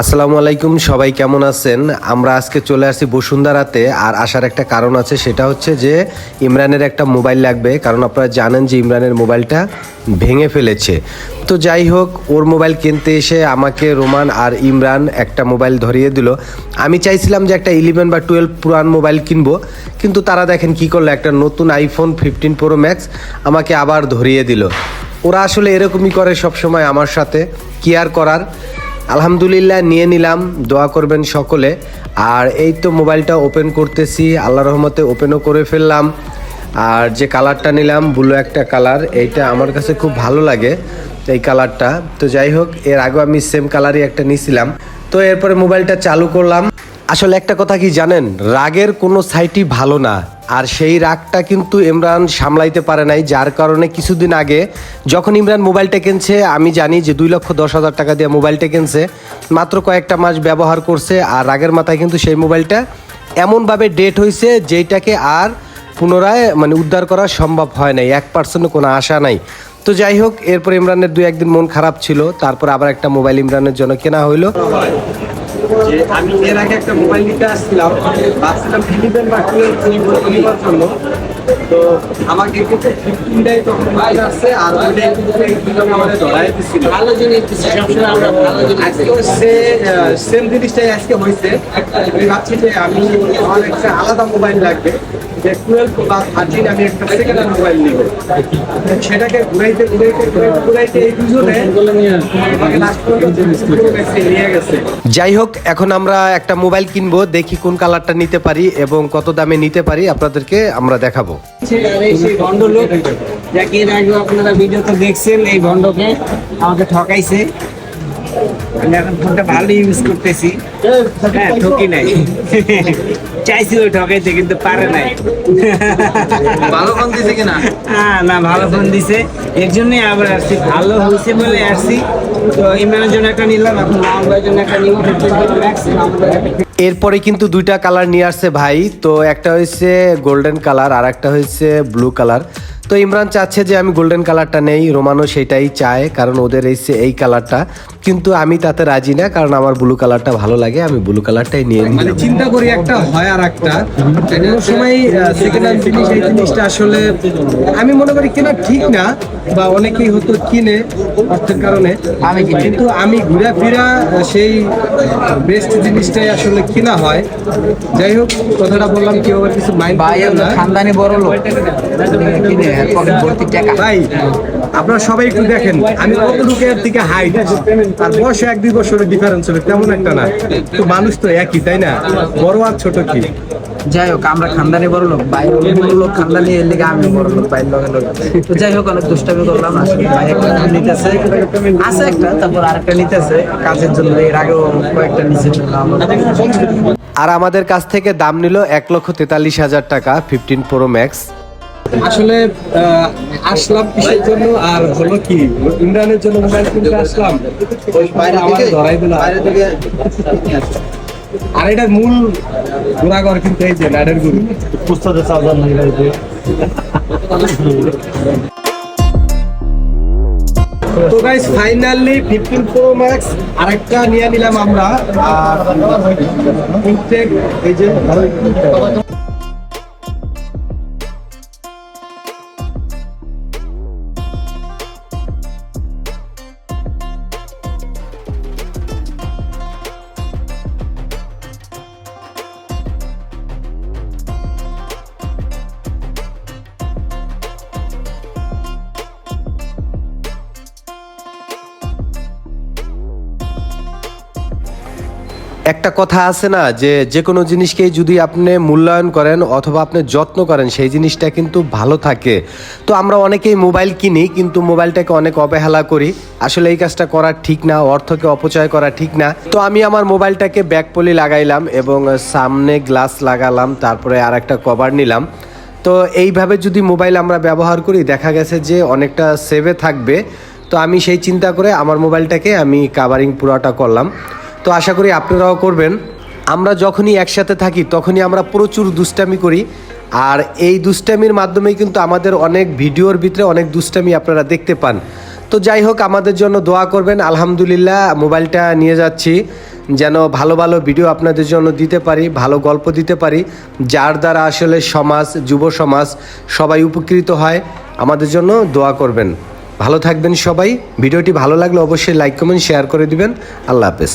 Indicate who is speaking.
Speaker 1: আসসালামু আলাইকুম, সবাই কেমন আছেন? আমরা আজকে চলে আসছি বসুন্ধরাতে, আর আসার একটা কারণ আছে, সেটা হচ্ছে যে ইমরানের একটা মোবাইল লাগবে, কারণ আপনারা জানেন যে ইমরানের মোবাইলটা ভেঙে ফেলেছে। তো যাই হোক, ওর মোবাইল কিনতে এসে আমাকে রোমান আর ইমরান একটা মোবাইল ধরিয়ে দিল। আমি চাইছিলাম যে একটা ইলেভেন বা টুয়েলভ পুরান মোবাইল কিনবো, কিন্তু তারা দেখেন কি করল, একটা নতুন আইফোন ফিফটিন প্রো ম্যাক্স আমাকে আবার ধরিয়ে দিল। ওরা আসলে এরকমই করে সব সময় আমার সাথে, কি আর করার? আলহামদুলিল্লাহ, নিয়ে নিলাম। দোয়া করবেন সকলে। আর এই তো মোবাইলটা ওপেন করতেছি। আল্লাহ রহমতে ওপেনও করে ফেললাম। আর যে কালারটা নিলাম ব্লু একটা কালার এইটা আমার কাছে খুব ভালো লাগে, এই কালারটা তো যাই হোক, এর আগেও আমি সেম কালারই একটা নিয়েছিলাম তো এরপরে মোবাইলটা চালু করলাম। আসলে একটা কথা কি জানেন? রাগের কোনো সাইটই ভালো না। আর সেই রাগটা কিন্তু ইমরান সামলাইতে পারে নাই, যার কারণে কিছুদিন আগে যখন ইমরান মোবাইলটা কিনছে, আমি জানি যে দুই লক্ষ দশ হাজার টাকা দিয়ে মোবাইলটা কিনছে, মাত্র কয়েকটা মাস ব্যবহার করছে আর রাগের মাথায় কিন্তু সেই মোবাইলটা এমনভাবে ডেট হয়েছে যেইটাকে আর পুনরায় মানে উদ্ধার করা সম্ভব হয় নাই, এক পার্সেন্টও কোনো আশা নাই। তো যাই হোক, এরপর ইমরানের দুই একদিন মন খারাপ ছিল, তারপর আবার একটা মোবাইল ইমরানের জন্য কেনা হইল।
Speaker 2: যে আমি এর আগে একটা মোবাইল নিতে আসছিলাম ভাবছিলাম বা টুয়েলভ জন্য তো আমাকে কিন্তু ফিফটিনটাই তখন মোবাইল আসছে আর ওইটাই কিন্তু একদম আমাদের ধরাই দিচ্ছিল
Speaker 3: ভালো জিনিস আমরা ভালো জিনিস
Speaker 2: আজকে
Speaker 3: দিই।
Speaker 2: সেম জিনিসটাই আজকে হয়েছে। আমি ভাবছি যে আমি আমার একটা আলাদা মোবাইল লাগবে। যে টুয়েলভ বা থার্টিন আমি একটা সেকেন্ড হ্যান্ড মোবাইল নিব। সেটাকে ঘুরাইতে ঘুরাইতে ঘুরাইতে ঘুরাইতে এই দুজনে আমাকে লাস্ট পর্যন্ত নিয়ে গেছে।
Speaker 1: যাই হোক এখন আমরা একটা মোবাইল কিনবো দেখি কোন কালারটা নিতে পারি এবং কত দামে নিতে পারি আপনাদেরকে আমরা দেখাবো।
Speaker 3: সেই যাকে এর আগে আপনারা ভিডিওতে দেখছেন এই ভণ্ডকে আমাকে ঠকাইছে। আমি এখন ফোনটা ভালো ইউজ করতেছি। হ্যাঁ ঠকি নাই। চাইছিল ঠকাইতে কিন্তু পারে নাই।
Speaker 4: ভালো ফোন দিছে কিনা?
Speaker 3: হ্যাঁ না ভালো ফোন দিছে। এর জন্যই আবার আসছি। ভালো হয়েছে বলে আসছি। তো ইমরানের জন্য একটা নিলাম এখন ভাইয়ের জন্য একটা নিব
Speaker 1: এরপরে কিন্তু দুইটা কালার নিয়ে আসছে ভাই। তো একটা হয়েছে গোল্ডেন কালার আর একটা হয়েছে ব্লু কালার তো ইমরান চাচ্ছে যে আমি গোল্ডেন কালারটা নেই রোমানো সেটাই চায় কারণ ওদের এসছে এই কালারটা কিন্তু আমি তাতে রাজি না কারণ আমার ব্লু কালারটা ভালো লাগে আমি ব্লু কালারটাই নিয়ে
Speaker 2: মানে চিন্তা করি একটা হয় আর একটা। কোনো সময় সেকেন্ড হ্যান্ড জিনিস এই জিনিসটা আসলে আমি মনে করি কেনা ঠিক না বা অনেকেই হয়তো কিনে অর্থের কারণে।
Speaker 3: আমি
Speaker 2: কিন্তু আমি ঘুরে ফিরা সেই বেস্ট জিনিসটাই আসলে কিনা হয়। যাই হোক কথাটা বললাম কেউ আবার কিছু মাইন্ড
Speaker 3: ভাই খানদানি বড় লোক কিনে। পকেট ভর্তি টাকা
Speaker 2: ভাই আপনারা সবাই একটু দেখেন আমি কত লোকের দিকে হাইট আর বয়সে এক দুই বছরের ডিফারেন্স হবে তেমন একটা না। তো মানুষ তো একই তাই না? বড় আর ছোট কি?
Speaker 5: যাই হোক আমরা খানদানি বড় লোক ভাই বড় লোক খানদানি এর লিগে আমি বড় লোক লগে লোক। তো যাই হোক অনেক দুষ্টামি করলাম আসলে ভাই একটা নিতেছে। আছে একটা তারপর আরেকটা নিতেছে কাজের জন্য এর আগেও কয়েকটা নিচে
Speaker 1: আর আমাদের কাছ থেকে দাম নিল এক লক্ষ তেতাল্লিশ হাজার টাকা ফিফটিন প্রো ম্যাক্স
Speaker 2: আসলে আসলাম কিসের জন্য আর হলো কি? ইমরানের জন্য মোবাইল কিনতে আসলাম। ধরাই দিল। আর এটার মূল গোড়াগর কিন্তু এই যে নাডের গুরু তো guys finally fifteen pro max আরেকটা নিয়ে নিলাম আমরা। আর ইনটেক এই যে
Speaker 1: একটা কথা আছে না, যে যে কোনো জিনিসকেই যদি আপনি মূল্যায়ন করেন অথবা আপনি যত্ন করেন, সেই জিনিসটা কিন্তু ভালো থাকে। তো আমরা অনেকেই মোবাইল কিনি, কিন্তু মোবাইলটাকে অনেক অবহেলা করি। আসলে এই কাজটা করা ঠিক না, অর্থকে অপচয় করা ঠিক না। তো আমি আমার মোবাইলটাকে ব্যাকপলি লাগাইলাম এবং সামনে গ্লাস লাগালাম, তারপরে আর একটা কভার নিলাম। তো এইভাবে যদি মোবাইল আমরা ব্যবহার করি, দেখা গেছে যে অনেকটা সেভে থাকবে। তো আমি সেই চিন্তা করে আমার মোবাইলটাকে আমি কাভারিং পুরোটা করলাম। তো আশা করি আপনারাও করবেন। আমরা যখনই একসাথে থাকি, তখনই আমরা প্রচুর দুষ্টামি করি। আর এই দুষ্টামির মাধ্যমে কিন্তু আমাদের অনেক ভিডিওর ভিতরে অনেক দুষ্টামি আপনারা দেখতে পান। তো যাই হোক, আমাদের জন্য দোয়া করবেন। আলহামদুলিল্লাহ, মোবাইলটা নিয়ে যাচ্ছি। যেন ভালো ভালো ভিডিও আপনাদের জন্য দিতে পারি, ভালো গল্প দিতে পারি। যার দ্বারা আসলে সমাজ, যুব সমাজ সবাই উপকৃত হয়, আমাদের জন্য দোয়া করবেন। ভালো থাকবেন সবাই। ভিডিওটি ভালো লাগলে অবশ্যই লাইক, কমেন্ট, শেয়ার করে দিবেন। আল্লাহ হাফেজ।